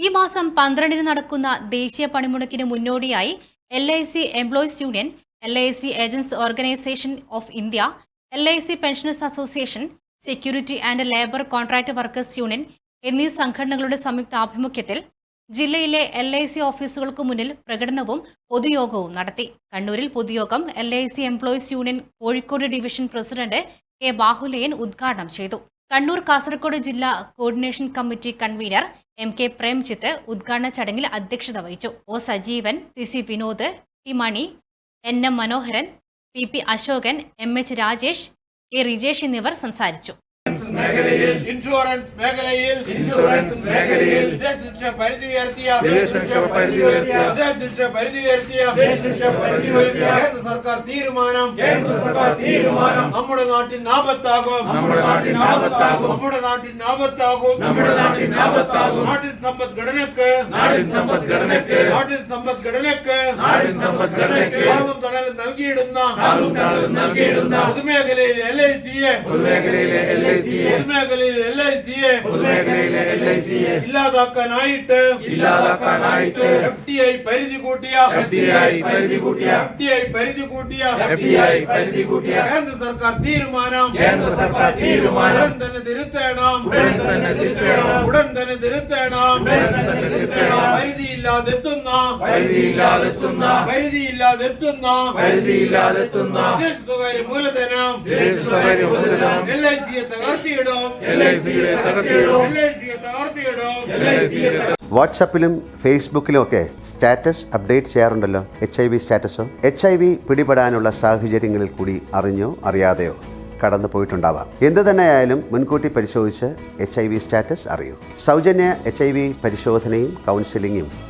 ഈ മാസം പന്ത്രണ്ടിന് നടക്കുന്ന ദേശീയ പണിമുടക്കിന് മുന്നോടിയായി L I C employees union L I C agents organisation of India L I C pensioners association security and labour contract workers union എന്നീ സംഘടനകളുടെ സംയുക്ത ആഭിമുഖ്യത്തിൽ ജില്ലയിലെ എൽ ഐ സി ഓഫീസുകൾക്ക് മുന്നിൽ പ്രകടനവും പൊതുയോഗവും നടത്തി. കണ്ണൂരിൽ പൊതുയോഗം L I C employees union Kozhikode division president K Bahulayan ഉദ്ഘാടനം ചെയ്തു. കണ്ണൂർ കാസർഗോഡ് ജില്ലാ coordination committee convener M K Premjith ഉദ്ഘാടന ചടങ്ങിൽ അധ്യക്ഷത വഹിച്ചു. O Sajeevan C C Vinod T Mani N M Manoharan P P Ashokan M H Rajesh K Rijesh എന്നിവർ സംസാരിച്ചു. Insurance മേഖലയിൽ ഇൻഷുറൻസ് മേഖലയിൽ വിദേശശിക്ഷ പരിധി ഉയർത്തിയ വിദേശശിക്ഷ പരിധി ഉയർത്തിയ വിദേശശിക്ഷ പരിധി ഉയർത്തിയ വിദേശശിക്ഷ പരിധി ഉയർത്തിയ കേന്ദ്ര സർക്കാർ തീരുമാനം കേന്ദ്ര സർക്കാർ തീരുമാനം നമ്മുടെ നാട്ടിന് ആപത്താകും നമ്മുടെ നാട്ടിന് ആപത്താകും നമ്മുടെ നാട്ടിന് ആപത്താകും നമ്മുടെ നാട്ടിന് ആപത്താകും നാട്ടിൻ സമ്പദ്ഘടനക്ക് നാടിൻ സമ്പദ്ഘടനയ്ക്ക് നാട്ടിൻ സമ്പദ്ഘടനക്ക് നാടിൻ സമ്പദ്ഘടനയ്ക്ക് താങ്ങും തണലും നൽകിയിടുന്ന നൽകിയിടുന്ന പൊതുമേഖലയിൽ എൽ ഐ സിയെ പൊതുമേഖലയിലെ എൽ ഐ സിയെ പൊതുമേഖലയിൽ എൽ ഐ സിയെ പൊതുമേഖലയിലെ എൽ ഐ സിയെ ഇല്ലാതാക്കാനായിട്ട് ഇല്ലാതാക്കാനായിട്ട് എഫ് ഡി ഐ പരിധി കൂട്ടിയ എഫ് ഡി ഐ പരിധി കൂട്ടിയ എഫ് ഡി ഐ പരിധി കൂട്ടിയ എഫ് ഡി ഐ പരിധി കൂട്ടിയ കേന്ദ്ര സർക്കാർ തീരുമാനം കേന്ദ്ര സർക്കാർ തീരുമാനം ഉടൻ തന്നെ തിരുത്തേണം ഉടൻ തന്നെ തിരുത്തേണം ഉടൻ തന്നെ തിരുത്തേണം ഉടൻ തന്നെ തിരുത്തേണം പരിധിയില്ലാതെത്തുന്ന പരിധിയില്ലാതെത്തുന്ന സ്വകാര്യ മൂലധനം സ്വകാര്യ മൂലധനം എൽ ഐ സിയെ തകർത്തിയിടും എൽ ഐ സിയെ തകർത്തിയിടും എൽ ഐ സിയെ തകർത്തിയിടും എൽ ഐ സിയെ വാട്സപ്പിലും ഫേസ്ബുക്കിലും ഒക്കെ സ്റ്റാറ്റസ് അപ്ഡേറ്റ് ചെയ്യാറുണ്ടല്ലോ എച്ച് ഐ വി സ്റ്റാറ്റസോ? എച്ച് ഐ വി പിടിപെടാനുള്ള സാഹചര്യങ്ങളിൽ കൂടി അറിഞ്ഞോ അറിയാതെയോ കടന്നു പോയിട്ടുണ്ടാവാം. എന്ത് തന്നെയായാലും മുൻകൂട്ടി പരിശോധിച്ച് എച്ച് ഐ വി സ്റ്റാറ്റസ് അറിയൂ. സൗജന്യ എച്ച് ഐ വി പരിശോധനയും കൗൺസിലിങ്ങും